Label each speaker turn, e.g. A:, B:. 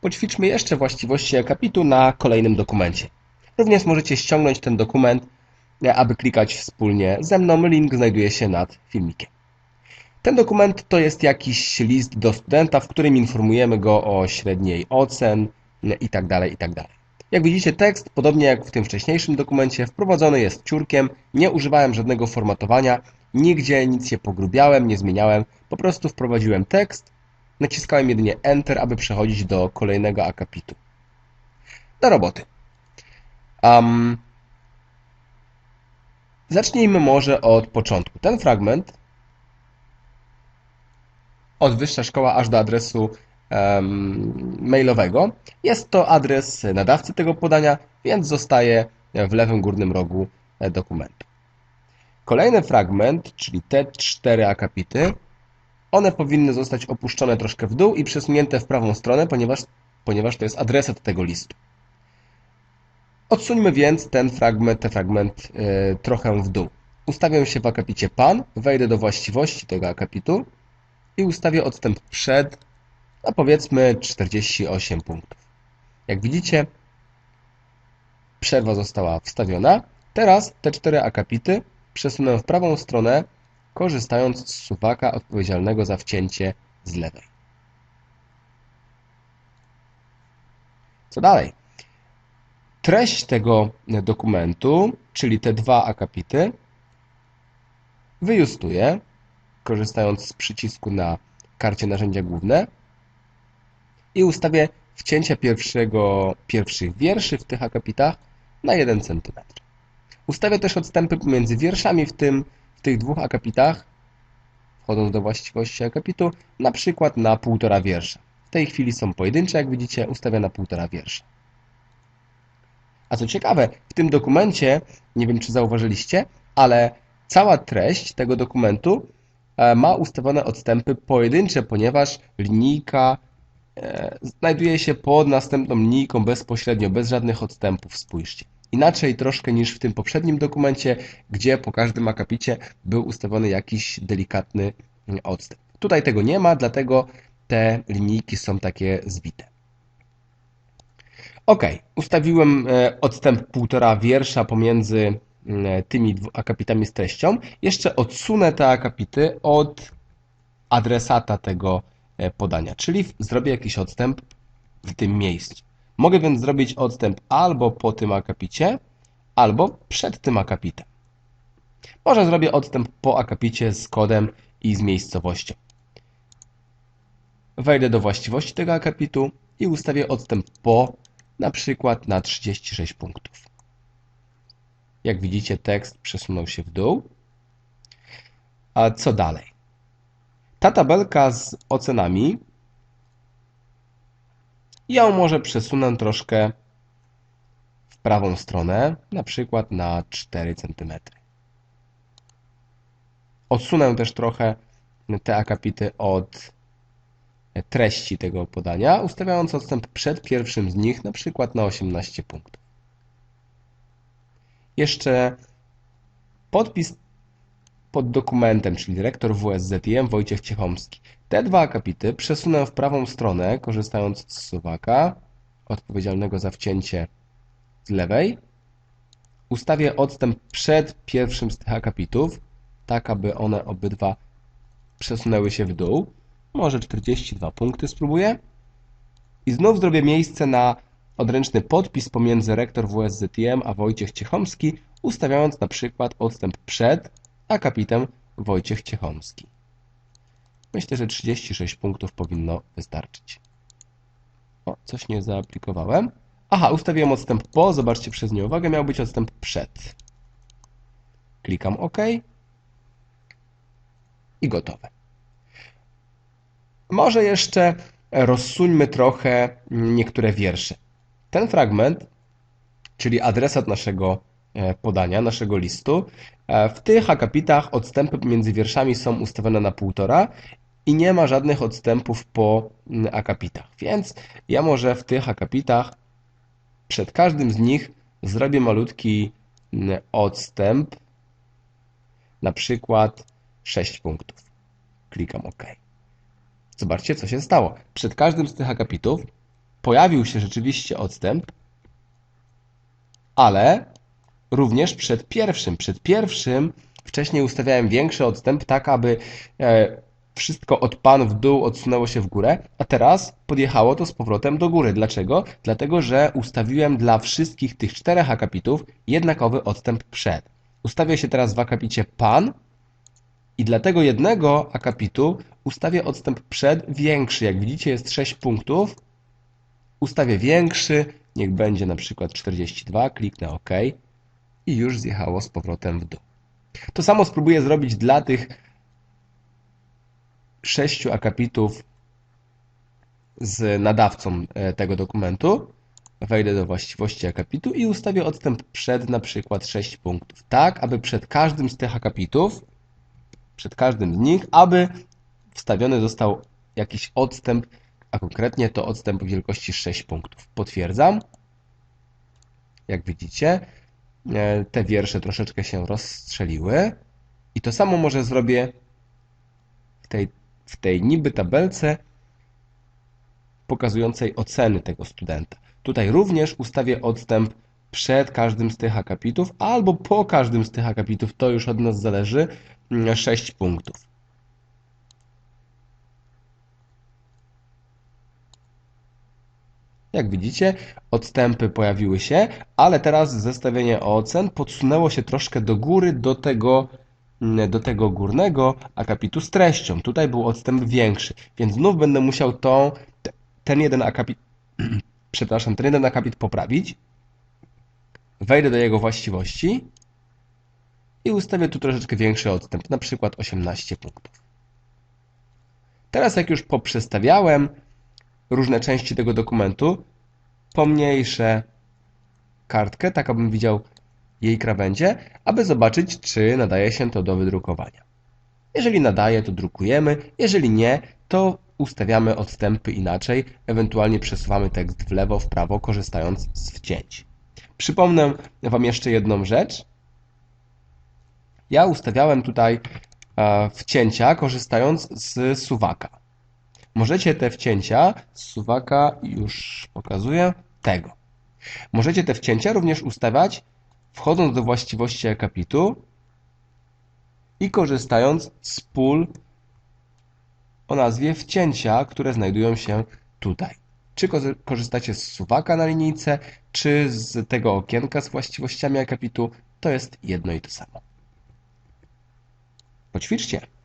A: Poćwiczmy jeszcze właściwości akapitu na kolejnym dokumencie. Również możecie ściągnąć ten dokument, aby klikać wspólnie ze mną. Link znajduje się nad filmikiem. Ten dokument to jest jakiś list do studenta, w którym informujemy go o średniej ocen itd. itd. Jak widzicie tekst, podobnie jak w tym wcześniejszym dokumencie, wprowadzony jest ciurkiem, nie używałem żadnego formatowania, nigdzie nic nie pogrubiałem, nie zmieniałem, po prostu wprowadziłem tekst, naciskałem jedynie Enter, aby przechodzić do kolejnego akapitu. Do roboty. Um, zacznijmy może od początku. Ten fragment od wyższa szkoła aż do adresu um, mailowego. Jest to adres nadawcy tego podania, więc zostaje w lewym górnym rogu e, dokumentu. Kolejny fragment, czyli te cztery akapity, one powinny zostać opuszczone troszkę w dół i przesunięte w prawą stronę, ponieważ, ponieważ to jest adresat tego listu. Odsuńmy więc ten fragment, ten fragment yy, trochę w dół. Ustawię się w akapicie PAN, wejdę do właściwości tego akapitu i ustawię odstęp przed, no powiedzmy 48 punktów. Jak widzicie, przerwa została wstawiona. Teraz te cztery akapity przesunę w prawą stronę, korzystając z suwaka odpowiedzialnego za wcięcie z lewej. Co dalej? Treść tego dokumentu, czyli te dwa akapity, wyjustuję, korzystając z przycisku na karcie narzędzia główne i ustawię wcięcie pierwszego, pierwszych wierszy w tych akapitach na 1 cm. Ustawię też odstępy pomiędzy wierszami w, tym, w tych dwóch akapitach, wchodząc do właściwości akapitu, na przykład na półtora wiersza. W tej chwili są pojedyncze, jak widzicie, ustawię na półtora wiersza. A co ciekawe, w tym dokumencie, nie wiem czy zauważyliście, ale cała treść tego dokumentu e, ma ustawione odstępy pojedyncze, ponieważ linijka e, znajduje się pod następną linijką bezpośrednio, bez żadnych odstępów. Spójrzcie. Inaczej troszkę niż w tym poprzednim dokumencie, gdzie po każdym akapicie był ustawiony jakiś delikatny odstęp. Tutaj tego nie ma, dlatego te linijki są takie zwite. Ok, ustawiłem e, odstęp półtora wiersza pomiędzy tymi akapitami z treścią. Jeszcze odsunę te akapity od adresata tego e, podania, czyli zrobię jakiś odstęp w tym miejscu. Mogę więc zrobić odstęp albo po tym akapicie, albo przed tym akapitem. Może zrobię odstęp po akapicie z kodem i z miejscowością. Wejdę do właściwości tego akapitu i ustawię odstęp po na przykład na 36 punktów. Jak widzicie tekst przesunął się w dół. A co dalej? Ta tabelka z ocenami ją może przesunę troszkę w prawą stronę, na przykład na 4 cm. Odsunę też trochę te akapity od treści tego podania, ustawiając odstęp przed pierwszym z nich, na przykład na 18 punktów. Jeszcze podpis pod dokumentem, czyli dyrektor WSZIM Wojciech Ciechomski. Te dwa akapity przesunę w prawą stronę, korzystając z suwaka odpowiedzialnego za wcięcie z lewej. Ustawię odstęp przed pierwszym z tych akapitów, tak aby one obydwa przesunęły się w dół. Może 42 punkty spróbuję. I znów zrobię miejsce na odręczny podpis pomiędzy rektor WSZTM a Wojciech Ciechomski, ustawiając na przykład odstęp przed akapitem Wojciech Ciechomski. Myślę, że 36 punktów powinno wystarczyć. O, coś nie zaaplikowałem. Aha, ustawiłem odstęp po, zobaczcie przez nieuwagę, miał być odstęp przed. Klikam OK i gotowe. Może jeszcze rozsuńmy trochę niektóre wiersze. Ten fragment, czyli adresat naszego podania, naszego listu, e, w tych akapitach odstępy między wierszami są ustawione na półtora i nie ma żadnych odstępów po akapitach. Więc ja może w tych akapitach przed każdym z nich zrobię malutki odstęp, na przykład 6 punktów. Klikam OK. Zobaczcie, co się stało. Przed każdym z tych akapitów pojawił się rzeczywiście odstęp, ale również przed pierwszym. Przed pierwszym wcześniej ustawiałem większy odstęp, tak aby e, wszystko od pan w dół odsunęło się w górę, a teraz podjechało to z powrotem do góry. Dlaczego? Dlatego, że ustawiłem dla wszystkich tych czterech akapitów jednakowy odstęp przed. Ustawię się teraz w akapicie pan i dla tego jednego akapitu ustawię odstęp przed większy. Jak widzicie jest 6 punktów. Ustawię większy, niech będzie na przykład 42, kliknę OK i już zjechało z powrotem w dół. To samo spróbuję zrobić dla tych sześciu akapitów z nadawcą e, tego dokumentu. Wejdę do właściwości akapitu i ustawię odstęp przed na przykład 6 punktów. Tak, aby przed każdym z tych akapitów, przed każdym z nich, aby wstawiony został jakiś odstęp, a konkretnie to odstęp wielkości 6 punktów. Potwierdzam. Jak widzicie, te wiersze troszeczkę się rozstrzeliły. I to samo może zrobię w tej w tej niby tabelce pokazującej oceny tego studenta. Tutaj również ustawię odstęp przed każdym z tych akapitów albo po każdym z tych akapitów, to już od nas zależy, 6 mm, punktów. Jak widzicie, odstępy pojawiły się, ale teraz zestawienie ocen podsunęło się troszkę do góry do tego Mm, do tego górnego akapitu z treścią. Tutaj był odstęp większy, więc znów będę musiał tą, ten jeden akapit, przepraszam, ten jeden akapit poprawić. Wejdę do jego właściwości i ustawię tu troszeczkę większy odstęp, na przykład 18 punktów. Teraz jak już poprzestawiałem różne części tego dokumentu, pomniejszę kartkę, tak abym widział jej krawędzie, aby zobaczyć, czy nadaje się to do wydrukowania. Jeżeli nadaje, to drukujemy, jeżeli nie, to ustawiamy odstępy inaczej, ewentualnie przesuwamy tekst w lewo, w prawo, korzystając z wcięć. Przypomnę Wam jeszcze jedną rzecz. Ja ustawiałem tutaj e, wcięcia, korzystając z suwaka. Możecie te wcięcia z suwaka, już pokazuję, tego. Możecie te wcięcia również ustawiać wchodząc do właściwości akapitu i korzystając z pól o nazwie wcięcia, które znajdują się tutaj. Czy korzystacie z suwaka na linijce, czy z tego okienka z właściwościami akapitu, to jest jedno i to samo. Poćwiczcie.